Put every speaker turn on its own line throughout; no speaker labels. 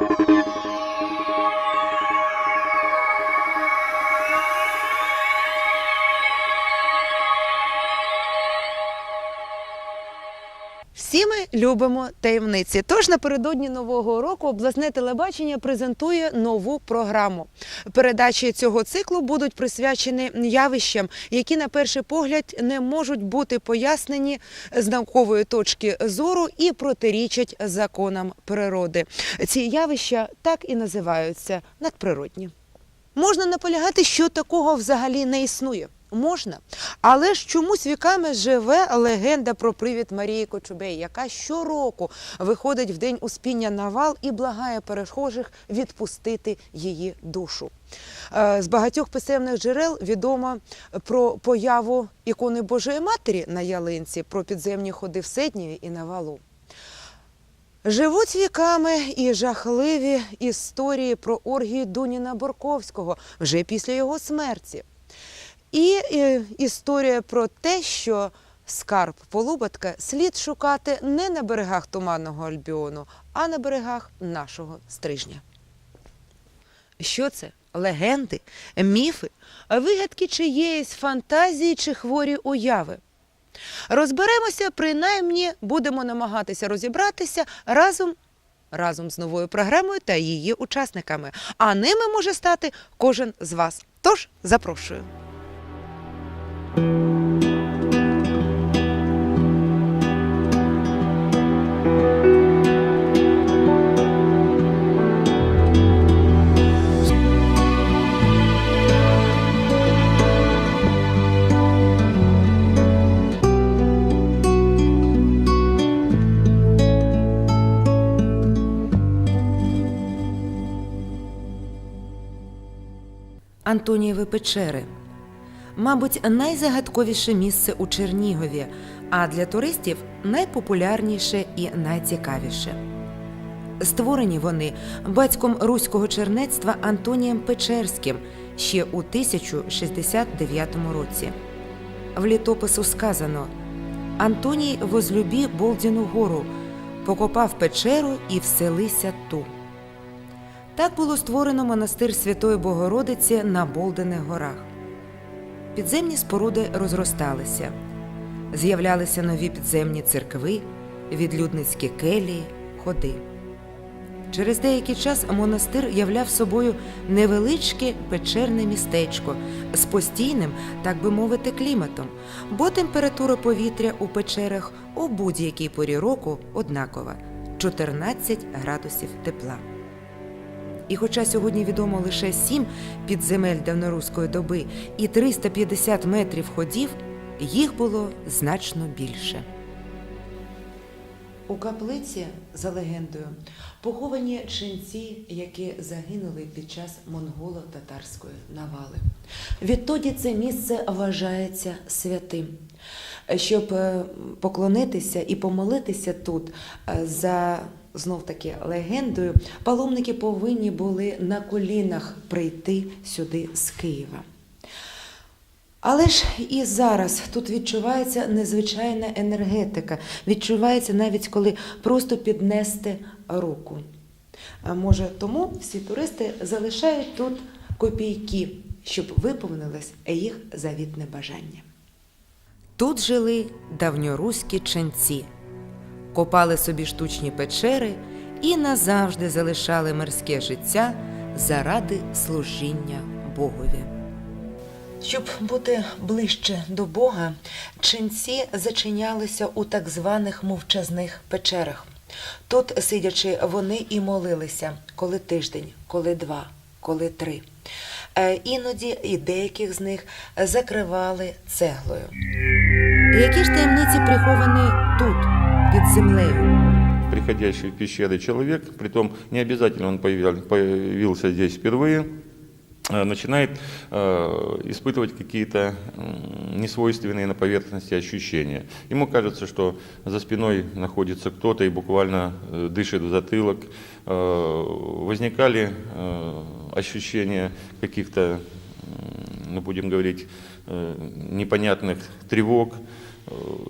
Thank you. Любимо таємниці. Тож напередодні нового року обласне телебачення презентує нову програму. Передачі цього циклу будуть присвячені явищам, які на перший погляд не можуть бути пояснені з наукової точки зору і протирічать законам природи. Ці явища так і називаються надприродні. Можна наполягати, що такого взагалі не існує. Можна, але ж чомусь віками живе легенда про привід Марії Кочубей, яка щороку виходить в день успіння на вал і благає перехожих відпустити її душу. Е, З багатьох писемних джерел відомо про появу ікони Божої Матері на ялинці, про підземні ходи в Седніві і на валу. Живуть віками і жахливі історії про оргію Дуніна Борковського вже після його смерті. І е, історія про те, що скарб Полуботка слід шукати не на берегах Туманного Альбіону, а на берегах нашого стрижня. Що це? Легенди, міфи, вигадки чиєїсь фантазії чи хворі уяви. Розберемося, принаймні будемо намагатися розібратися разом, разом з новою програмою та її учасниками. А ними може стати кожен з вас. Тож запрошую. Антонієві печери. Мабуть, найзагадковіше місце у Чернігові, а для туристів найпопулярніше і найцікавіше. Створені вони батьком руського чернецтва Антонієм Печерським ще у 1069 році. В літопису сказано: Антоній возлюбі Болдіну гору, покопав печеру і вселися ту. Так було створено монастир Святої Богородиці на Болдених горах. Підземні споруди розросталися, з'являлися нові підземні церкви, відлюдницькі келії, ходи. Через деякий час монастир являв собою невеличке печерне містечко з постійним, так би мовити, кліматом, бо температура повітря у печерах у будь-якій порі року однакова 14 градусів тепла. І хоча сьогодні відомо лише сім підземель давноруської доби і 350 метрів ходів, їх було значно більше. У каплиці, за легендою, поховані ченці, які загинули під час монголо-татарської навали. Відтоді це місце вважається святим. Щоб е, поклонитися і помолитися тут е, за знов таки легендою, паломники повинні були на колінах прийти сюди з Києва. Але ж і зараз тут відчувається незвичайна енергетика, відчувається навіть коли просто піднести руку. Може, тому всі туристи залишають тут копійки, щоб виповнилось їх завітне бажання. Тут жили давньоруські ченці, копали собі штучні печери і назавжди залишали мирське життя заради служіння Богові. Щоб бути ближче до Бога, ченці зачинялися у так званих мовчазних печерах. Тут, сидячи, вони і молилися коли тиждень, коли два, коли три. Е, Іноді і деяких з них закривали цеглою. Які ж таємниці приховані тут, під землею?
приходящий в пещеры человек, притом не обязательно он появил- появился здесь впервые, э, начинает э, испытывать какие-то несвойственные на поверхности ощущения. Ему кажется, что за спиной находится кто-то и буквально э, дышит в затылок. Возникали ощущения каких-то, ну будем говорить, непонятных тревог,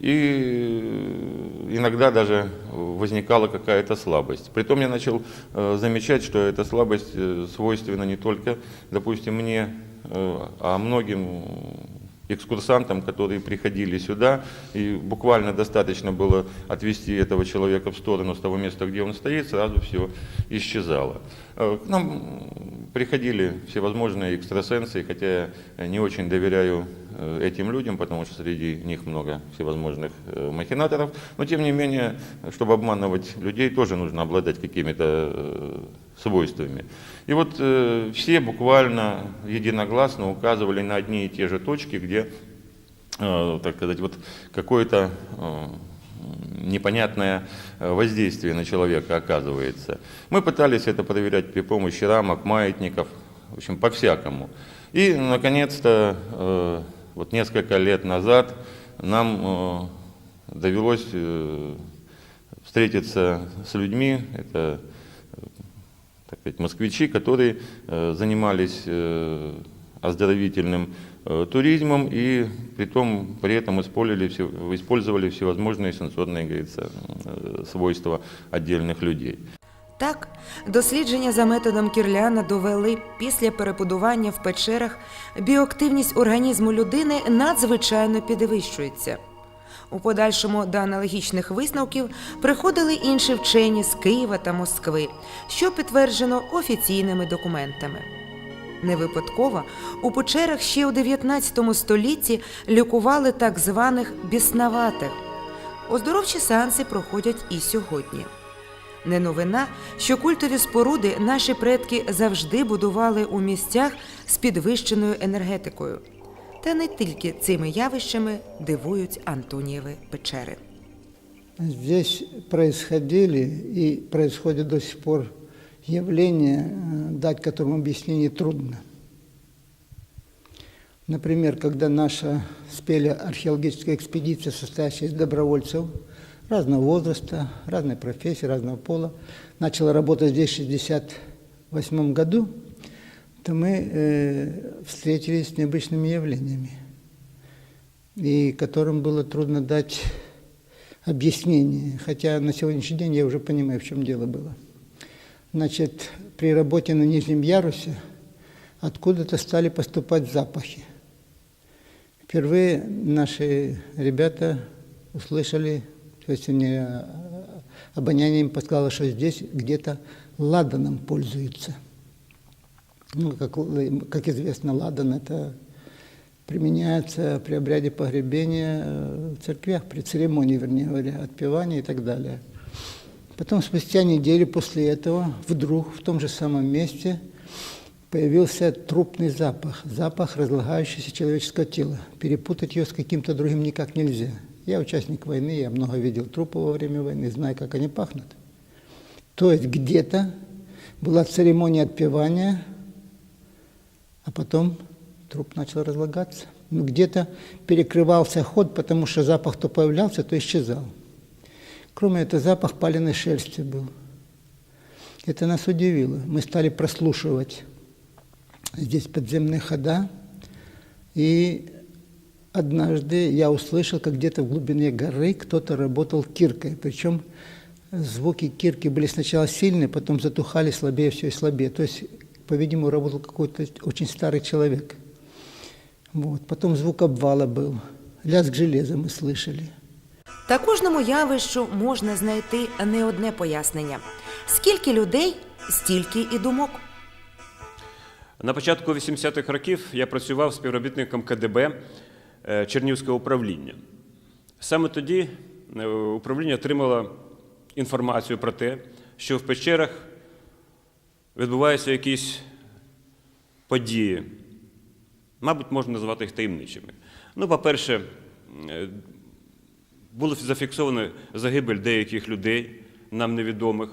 И иногда даже возникала какая-то слабость. Притом я начал э, замечать, что эта слабость э, свойственна не только, допустим, мне, э, а многим экскурсантам, которые приходили сюда, и буквально достаточно было отвести этого человека в сторону с того места, где он стоит, сразу все исчезало. Э, К нам приходили всевозможные экстрасенсы, хотя я не очень доверяю э, этим людям, потому что среди них много всевозможных э, махинаторов, но тем не менее, чтобы обманывать людей, тоже нужно обладать какими-то свойствами. И вот все буквально единогласно указывали на одни и те же точки, где, так сказать, вот какое-то непонятное э, воздействие на человека оказывается. Мы пытались это проверять при помощи рамок, маятников, в общем, по-всякому. И, наконец-то, э, вот несколько лет назад нам э, довелось встретиться с людьми, это так сказать, москвичи, которые занимались оздоровительным э, туризмом и притом при этом использовали, все, использовали всевозможные сенсорные говорится, э, свойства отдельных людей.
Так, дослідження за методом Кірляна довели після перебудування в печерах біоактивність організму людини надзвичайно підвищується. У подальшому до аналогічних висновків приходили інші вчені з Києва та Москви, що підтверджено офіційними документами. Не випадково у печерах ще у 19 столітті лікували так званих біснаватих. Оздоровчі сеанси проходять і сьогодні. Не новина, що культові споруди наші предки завжди будували у місцях з підвищеною енергетикою. Та не тільки цими явищами дивують Антонієви печери.
Здесь происходили и происходят до сих пор явления, э, дать которым объяснение трудно. Например, когда наша спелеоархеологическая экспедиция, состоящая из добровольцев разного возраста, разной профессии, разного пола, начала работать здесь в 1968 году, то мы э, встретились с необычными явлениями, и которым было трудно дать объяснение, хотя на сегодняшний день я уже понимаю, в чем дело было. Значит, при работе на нижнем ярусе откуда-то стали поступать запахи. Впервые наши ребята услышали, то есть мне э, обоняние им подсказало, что здесь где-то ладаном пользуются. Ну, как, л- как известно, ладан это применяется при обряде погребения э, в церквях, при церемонии, вернее говоря, отпевания и так далее. Потом, спустя неделю после этого, вдруг в том же самом месте появился трупный запах, запах разлагающегося человеческого тела. Перепутать ее с каким-то другим никак нельзя. Я участник войны, я много видел трупов во время войны, знаю, как они пахнут. То есть где-то была церемония отпевания, а потом труп начал разлагаться. Ну, где-то перекрывался ход, потому что запах то появлялся, то исчезал. Кроме этого, запах паленой шерсти был. Это нас удивило. Мы стали прослушивать здесь подземные хода, и однажды я услышал, как где-то в глубине горы кто-то работал киркой. Причем звуки кирки были сначала сильные, потом затухали слабее, все и слабее. То есть, по-видимому, работал какой-то очень старый человек. Вот. Потом звук обвала был. Лязг железа мы слышали.
Та кожному явищу можна знайти не одне пояснення. Скільки людей, стільки і думок.
На початку 80-х років я працював співробітником КДБ е, Чернівського управління. Саме тоді е, управління отримало інформацію про те, що в печерах відбуваються якісь події. Мабуть, можна назвати їх таємничими. Ну, по-перше, е, було зафіксовано загибель деяких людей, нам невідомих.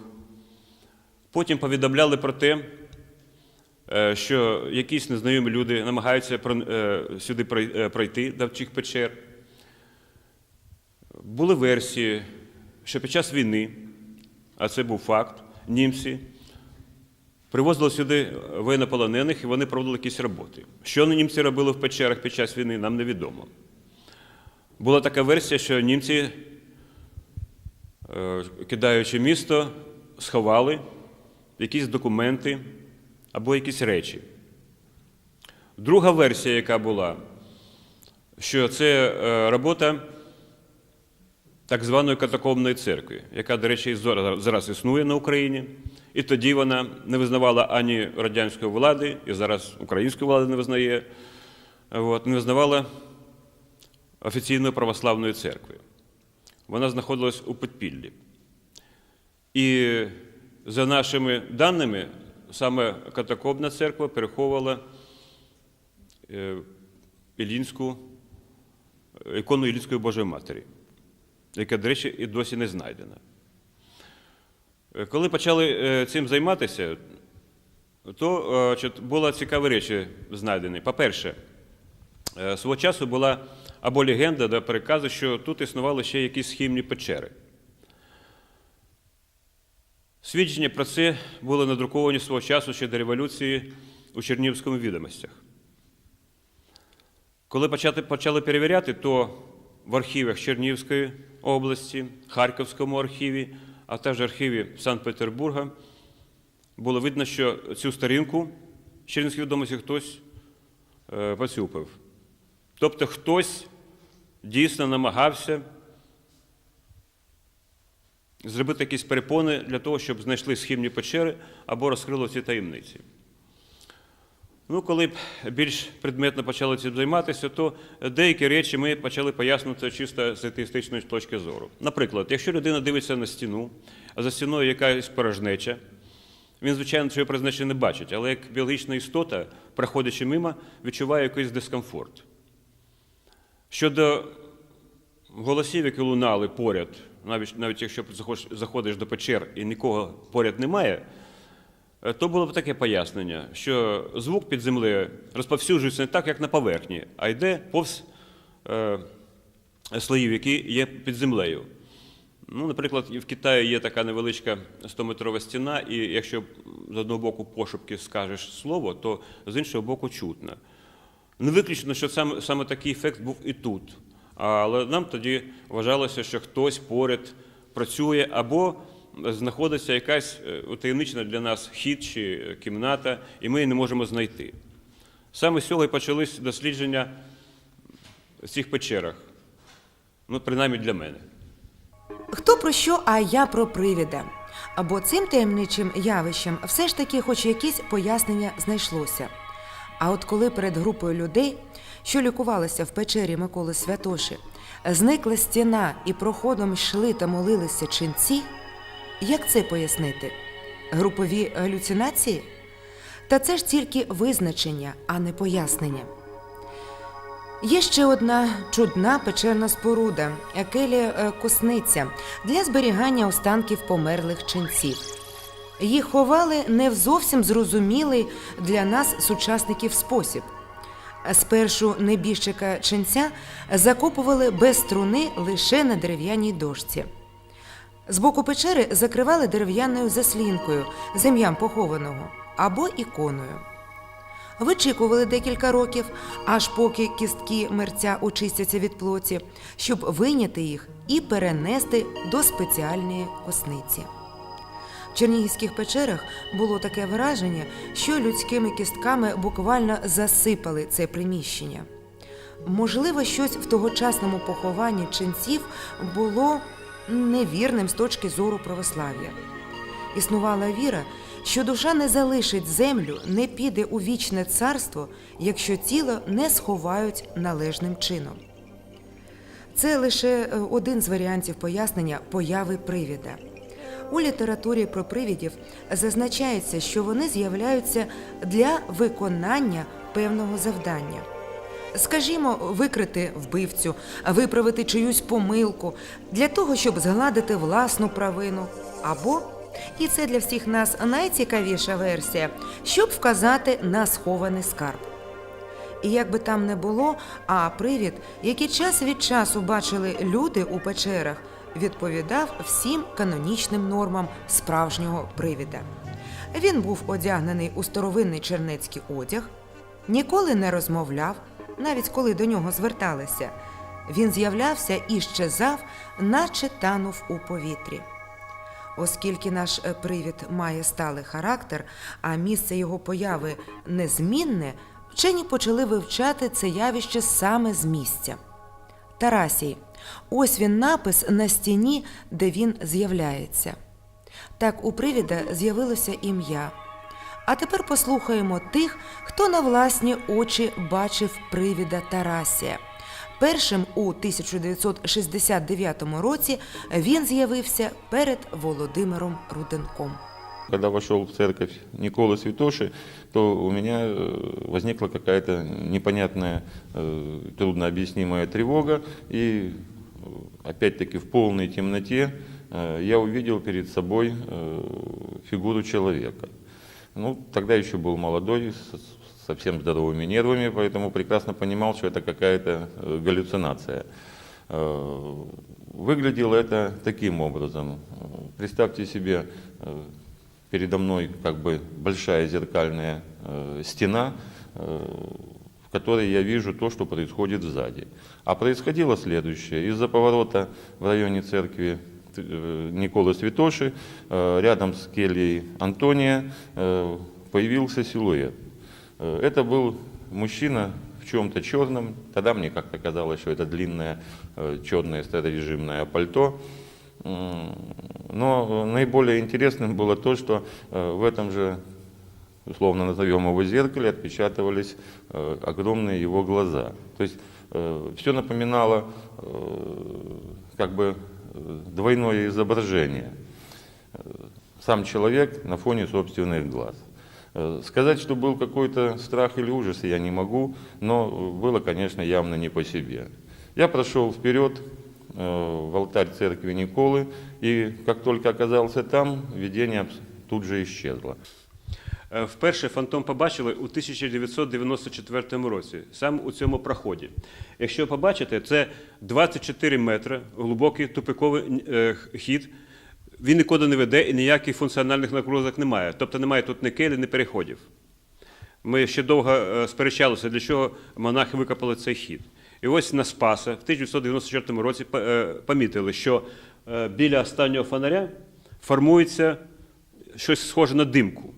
Потім повідомляли про те, е, що якісь незнайомі люди намагаються е, сюди е, пройти до вчих печер. Були версії, що під час війни, а це був факт, німці привозили сюди воєннополонених і вони проводили якісь роботи. Що німці робили в печерах під час війни, нам невідомо. Була така версія, що німці, е, кидаючи місто, сховали якісь документи або якісь речі. Друга версія, яка була, що це е, робота так званої катакомбної церкви, яка, до речі, зараз існує на Україні. І тоді вона не визнавала ані радянської влади, і зараз української влади не визнає, от, не визнавала офіційної православної церкви. Вона знаходилась у підпіллі. І за нашими даними, саме катакомбна церква переховувала е, Іллінську, ікону Іллінської Божої Матері, яка, до речі, і досі не знайдена. Е, Коли почали е, цим займатися, то були цікаві речі знайдені. По-перше, свого часу була або легенда, да, перекази, що тут існували ще якісь схімні печери. Свідчення про це були надруковані свого часу ще до революції у Чернігівському відомостях. Коли почали перевіряти, то в архівах Чернігівської області, Харківському архіві, а також архіві Санкт-Петербурга було видно, що цю сторінку Чернігівської відомості хтось е, поцюпив. Тобто хтось дійсно намагався зробити якісь перепони для того, щоб знайшли схімні печери або розкрили ці таємниці. Ну, коли б більш предметно почали цим займатися, то деякі речі ми почали пояснювати чисто з атеїстичної точки зору. Наприклад, якщо людина дивиться на стіну, а за стіною якась порожнеча, він, звичайно, цього порожнечі не бачить, але як біологічна істота, проходячи мимо, відчуває якийсь дискомфорт. Щодо голосів, які лунали поряд, навіть, навіть якщо заходиш- до печер і нікого поряд немає, е, то було б таке пояснення, що звук під землею розповсюджується не так, як на поверхні, а йде повз е, слоїв, які є під землею. Ну, наприклад, в Китаї є така невеличка 100-метрова стіна, і якщо з одного боку пошепки скажеш слово, то з іншого боку чутно. Не виключено, що саме, саме такий ефект був і тут. Але нам тоді вважалося, що хтось поряд працює або знаходиться якась е, утаємничена для нас хід чи кімната, і ми її не можемо знайти. Саме з цього і почались дослідження в цих печерах. Ну, принаймні для мене.
Хто про що, а я про привіда. Або цим таємничим явищем все ж таки хоч якісь пояснення знайшлося. А от коли перед групою людей, що лікувалися в печері Миколи Святоші, зникла стіна і проходом йшли та молилися ченці, як це пояснити? Групові галюцинації? Та це ж тільки визначення, а не пояснення. Є ще одна чудна печерна споруда Екелія е, Косниця для зберігання останків померлих ченців. Їх ховали не в зовсім зрозумілий для нас сучасників спосіб. Спершу небіжчика ченця закопували без струни лише на дерев'яній дошці. З боку печери закривали дерев'яною заслінкою з ім'ям похованого або іконою. Вичікували декілька років, аж поки кістки мерця очистяться від плоті, щоб вийняти їх і перенести до спеціальної косниці. В Чернігівських печерах було таке враження, що людськими кістками буквально засипали це приміщення. Можливо, щось в тогочасному похованні ченців було невірним з точки зору православ'я. Існувала віра, що душа не залишить землю, не піде у вічне царство, якщо тіло не сховають належним чином. Це лише е, один з варіантів пояснення появи привіда. У літературі про привідів зазначається, що вони з'являються для виконання певного завдання. Скажімо, викрити вбивцю, виправити чиюсь помилку для того, щоб згладити власну провину, або і це для всіх нас найцікавіша версія, щоб вказати на схований скарб. І як би там не було, а привід, який час від часу бачили люди у печерах, відповідав всім канонічним нормам справжнього привіда. Він був одягнений у старовинний чернецький одяг, ніколи не розмовляв, навіть коли до нього зверталися, Він з'являвся і щезав, наче танув у повітрі. Оскільки наш привід має сталий характер, а місце його появи незмінне, вчені почали вивчати це явище саме з місця. Тарасій. Ось він напис на стіні, де він з'являється. Так у привіда з'явилося ім'я. А тепер послухаємо тих, хто на власні очі бачив привіда Тарасія. Першим у 1969 році він з'явився перед Володимиром Руденком.
Когда вошел в церковь Николы Святоши, то у меня э, возникла какая-то непонятная, э, труднообъяснимая тревога. И э, опять-таки в полной темноте я увидел перед собой фигуру человека. Ну, тогда еще был молодой, совсем здоровыми нервами, поэтому прекрасно понимал, что это какая-то галлюцинация. Выглядело это таким образом. Представьте себе, передо мной как бы большая зеркальная э, стена, э, в которой я вижу то, что происходит сзади. А происходило следующее. Из-за поворота в районе церкви э, Николы Святоши, э, рядом с кельей Антония, э, появился силуэт. Э, Это был мужчина в чем-то черном. Тогда мне как-то казалось, что это длинное э, черное старорежимное пальто. Но э, наиболее интересным было то, что э, в этом же, условно назовем его зеркале, отпечатывались э, огромные его глаза. То есть все напоминало как бы двойное изображение. Сам человек на фоне собственных глаз. Сказать, что был какой-то страх или ужас, я не могу, но было, конечно, явно не по себе. Я прошел вперед в алтарь церкви Николы, и как только оказался там, видение тут же исчезло.
Е, Вперше фантом побачили у 1994 році, саме у цьому проході. Якщо побачите, це 24 метри глибокий тупиковий е, хід. Він нікуди не веде і ніяких функціональних нагрузок немає. Тобто немає тут ні келі, ні переходів. Ми ще довго е, сперечалися, для чого монахи викопали цей хід. І ось на Спаса в 1994 році е, помітили, що е, біля останнього фонаря формується щось схоже на димку.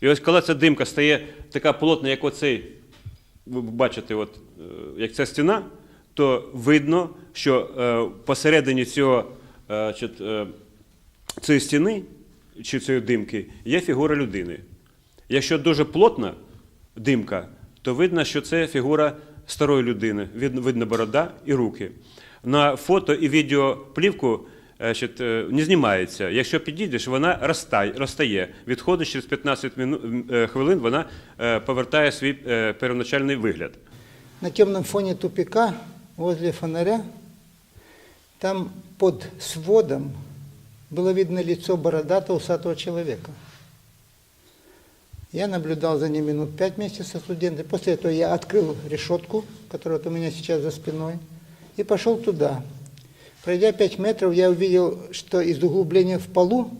І ось коли ця димка стає така плотна, як оцей, ви бачите, от, е, як ця стіна, то видно, що посередині цього, цієї стіни чи цієї димки є фігура людини. Якщо дуже плотна димка, то видно, що це фігура старої людини. Видно, борода і руки. На фото і відеоплівку е, е, не знімається. Якщо підійдеш, вона розтає. Відходить через 15 е, хвилин, вона повертає свій первоначальний вигляд.
На темном фоне тупика, возле фонаря, там под сводом было видно лицо бородатого усатого человека. Я наблюдал за ним минут пять вместе со студентами. После этого я открыл решетку, которая вот у меня сейчас за спиной, и пошел туда. Пройдя пять метров, я увидел, что из углубления в полу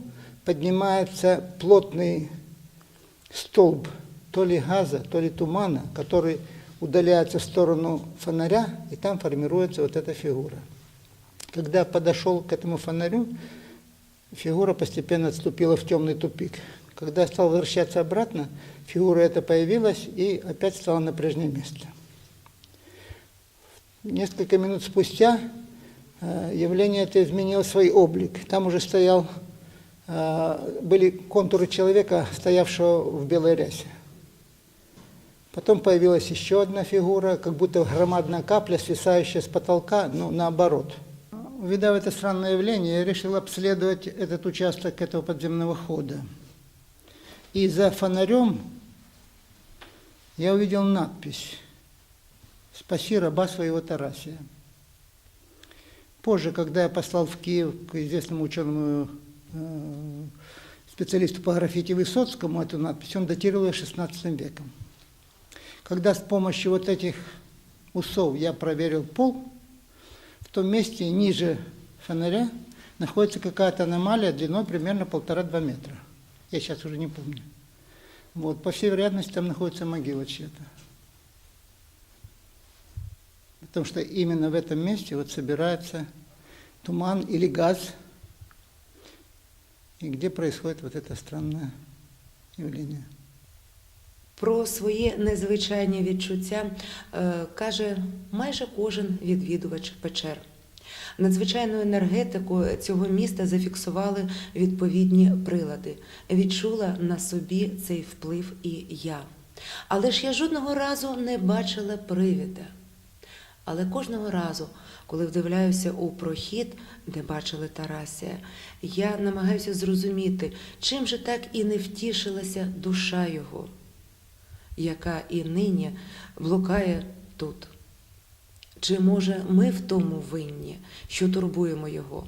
поднимается плотный столб то ли газа, то ли тумана, который удаляется в сторону фонаря, и там формируется вот эта фигура. Когда подошел к этому фонарю, фигура постепенно отступила в темный тупик. Когда я стал возвращаться обратно, фигура эта появилась и опять стала на прежнее место. Несколько минут спустя э, явление это изменило свой облик. Там уже стоял, э, были контуры человека, стоявшего в белой рясе. Потом появилась еще одна фигура, как будто громадная капля, свисающая с потолка, ну, наоборот. Увидав это странное явление, я решил обследовать этот участок этого подземного хода. И за фонарем я увидел надпись «Спаси раба своего Тарасия». Позже, когда я послал в Киев к известному ученому э, специалисту по граффити Высоцкому эту надпись, он датировал ее XVI веком. Когда с помощью вот этих усов я проверил пол, в том месте ниже фонаря находится какая-то аномалия длиной примерно полтора-два метра. Я сейчас уже не помню. Вот, по всей вероятности, там находится могила чья-то. Потому что именно в этом месте вот собирается туман или газ, и где происходит вот это странное явление.
Про свої незвичайні відчуття е, каже майже кожен відвідувач печер. Надзвичайну енергетику цього міста зафіксували відповідні прилади. Відчула на собі цей вплив і я. Але ж я жодного разу не бачила привіда. Але кожного разу, коли вдивляюся у прохід, де бачили Тарасія, я намагаюся зрозуміти, чим же так і не втішилася душа його яка і нині блукає тут. Чи може ми в тому винні, що турбуємо його?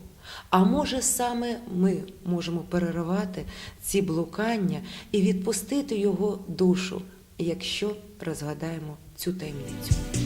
А може саме ми можемо переривати ці блукання і відпустити його душу, якщо розгадаємо цю таємницю?